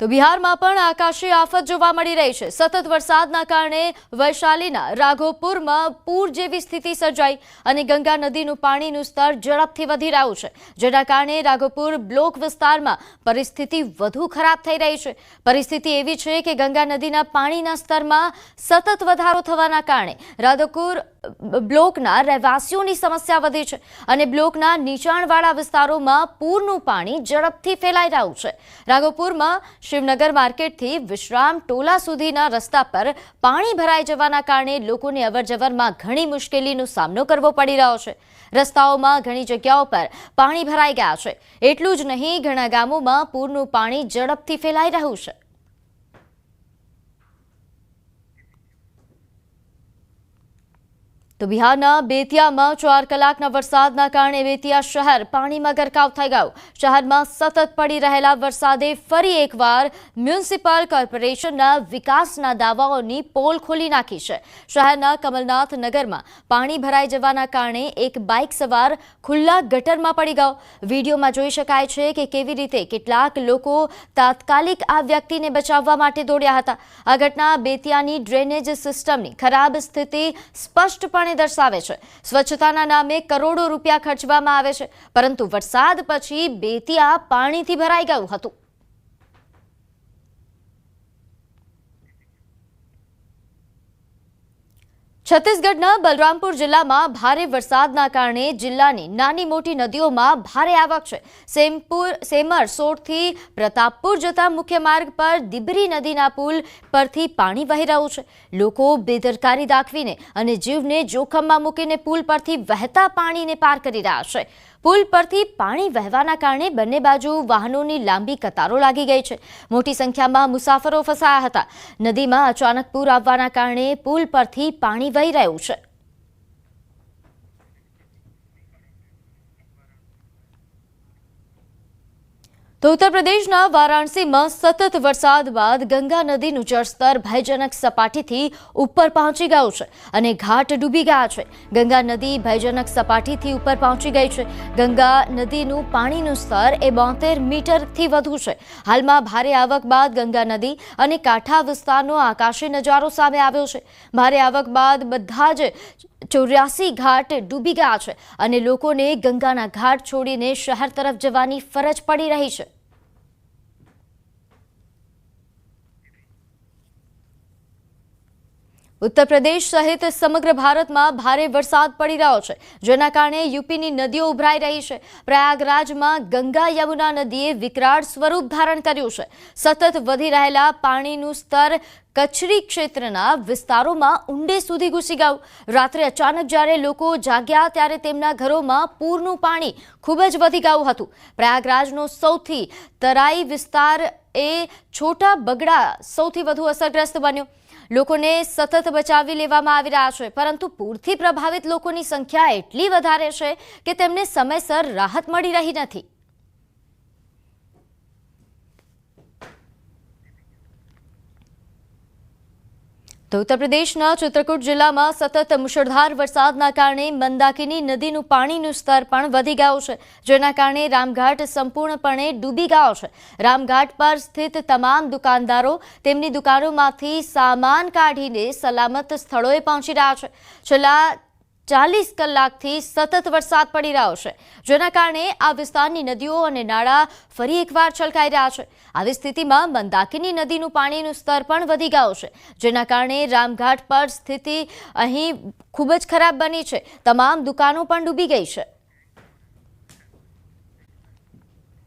તો બિહારમાં પણ આકાશી આફત જોવા મળી રહી છે. સતત વરસાદના કારણે વૈશાલીના રાઘોપુરમાં પૂર જેવી સ્થિતિ સર્જાઈ અને ગંગા નદીનું પાણીનું સ્તર ઝડપથી વધી રહ્યું છે. જેના કારણે રાઘોપુર બ્લોક વિસ્તારમાં પરિસ્થિતિ વધુ ખરાબ થઈ રહી છે. પરિસ્થિતિ એવી છે કે ગંગા નદીના પાણીના સ્તરમાં સતત વધારો થવાના કારણે રાધોપુર બ્લોકના રહેવાસીઓની સમસ્યા વધી છે અને બ્લોકના નીચાણવાળા વિસ્તારોમાં પૂરનું પાણી ઝડપથી ફેલાઈ રહ્યું છે. રાઘોપુરમાં શિવનગર માર્કેટથી વિશ્રામ ટોલા સુધીના રસ્તા પર પાણી ભરાઈ જવાના કારણે લોકોને અવરજવરમાં ઘણી મુશ્કેલીનો સામનો કરવો પડી રહ્યો છે. રસ્તાઓમાં ઘણી જગ્યાઓ પર પાણી ભરાઈ ગયા છે. એટલું જ નહીં, ઘણા ગામોમાં પૂરનું પાણી ઝડપથી ફેલાઈ રહ્યું છે. તો બિહારના બેતિયામાં ચાર કલાકના વરસાદના કારણે બેતિયા શહેર પાણીમાં ગરકાવ થઈ ગયું. શહેરમાં સતત પડી રહેલા વરસાદે ફરી એકવાર મ્યુનિસિપલ કોર્પોરેશનના વિકાસના દાવાઓની પોલ ખોલી નાખી છે. શહેરના કમલનાથ નગરમાં પાણી ભરાઈ જવાના કારણે એક બાઇક સવાર ખુલ્લા ગટરમાં પડી ગયો. વિડીયોમાં જોઈ શકાય છે કે કેવી રીતે કેટલાક લોકો તાત્કાલિક આ વ્યક્તિને બચાવવા માટે દોડ્યા હતા. આ ઘટના બેતિયાની ડ્રેનેજ સિસ્ટમની ખરાબ સ્થિતિ સ્પષ્ટપણે દર્શાવે છે. સ્વચ્છતાના નામે કરોડો રૂપિયા ખર્ચવામાં આવે છે. પરંતુ વરસાદ પછી બેતિયા પાણીથી ભરાઈ ગયું હતું. છત્તીસગઢના બલરામપુર જિલ્લામાં ભારે વરસાદના કારણે જિલ્લાની નાની મોટી નદીઓમાં ભારે આવક છે. સેમપુર, સેમર, સોરથી, પ્રતાપપુર જતા મુખ્ય માર્ગ પર દિબરી નદીના પુલ પરથી પાણી વહી રહ્યું છે. લોકો બેદરકારી દાખવીને અને જીવને જોખમમાં મૂકીને પુલ પરથી વહેતા પાણીને પાર કરી રહ્યા છે. પુલ પરથી પાણી વહેવાના કારણે બંને બાજુ વાહનોની લાંબી કતારો લાગી ગઈ છે. મોટી સંખ્યામાં મુસાફરો ફસાયા હતા. નદીમાં અચાનક પૂર આવવાના કારણે પુલ પરથી પાણી વહી રહ્યું છે. તો ઉત્તર પ્રદેશના વારાણસીમાં સતત વરસાદ બાદ ગંગા નદીનું જળસ્તર ભયજનક સપાટીથી ઉપર પહોંચી ગયું છે અને ઘાટ ડૂબી ગયા છે. ગંગા નદી ભયજનક સપાટીથી ઉપર પહોંચી ગઈ છે. ગંગા નદીનું પાણીનું સ્તર એ બોતેર મીટરથી વધુ છે. હાલમાં ભારે આવક બાદ ગંગા નદી અને કાંઠા વિસ્તારનો આકાશી નજારો સામે આવ્યો છે. ભારે આવક બાદ બધા જ ચોર્યાસી ઘાટ ડૂબી ગયા છે અને લોકોને ગંગાના ઘાટ છોડીને શહેર તરફ જવાની ફરજ પડી રહી છે. ઉત્તર પ્રદેશ સહિત સમગ્ર ભારતમાં ભારે વરસાદ પડી રહ્યો છે, જેના કારણે યુપીની નદીઓ ઉભરાઈ રહી છે. પ્રયાગરાજમાં ગંગા યમુના નદીએ વિકરાળ સ્વરૂપ ધારણ કર્યું છે. સતત વધી રહેલા પાણીનું સ્તર કચ્છરી ક્ષેત્રના વિસ્તારોમાં ઊંડે સુધી ઘૂસી ગયું. રાત્રે અચાનક જ્યારે લોકો જાગ્યા ત્યારે તેમના ઘરોમાં પૂરનું પાણી ખૂબ જ વધી ગયું હતું. પ્રયાગરાજનો સૌથી તરાઈ વિસ્તાર એ છોટા બગડા સૌથી વધુ અસરગ્રસ્ત બન્યો. લોકોને સતત બચાવી લેવામાં આવી રહ્યા છે, પરંતુ પૂરથી પ્રભાવિત લોકોની સંખ્યા એટલી વધારે છે કે તેમને સમયસર રાહત મળી રહી નથી. તો ઉત્તર પ્રદેશના ચિત્રકૂટ જિલ્લામાં સતત મુશળધાર વરસાદના કારણે મંદાકિની નદીનું પાણીનું સ્તર પણ વધી ગયું છે, જેના કારણે રામઘાટ સંપૂર્ણપણે ડૂબી ગયો છે. રામઘાટ પર સ્થિત તમામ દુકાનદારો તેમની દુકાનોમાંથી સામાન કાઢીને સલામત સ્થળોએ પહોંચી રહ્યા છે. છેલ્લા ચાલીસ કલાકથી સતત વરસાદ પડી રહ્યો છે. જેના કારણે આ વિસ્તારની નદીઓ અને નાળા ફરી એકવાર છલકાઈ રહ્યા છે. આવી સ્થિતિમાં મંદાકિની નદીનું પાણીનું સ્તર પણ વધી ગયું છે, જેના કારણે રામઘાટ પર સ્થિતિ અહીં ખૂબ જ ખરાબ બની છે. તમામ દુકાનો પણ ડૂબી ગઈ છે.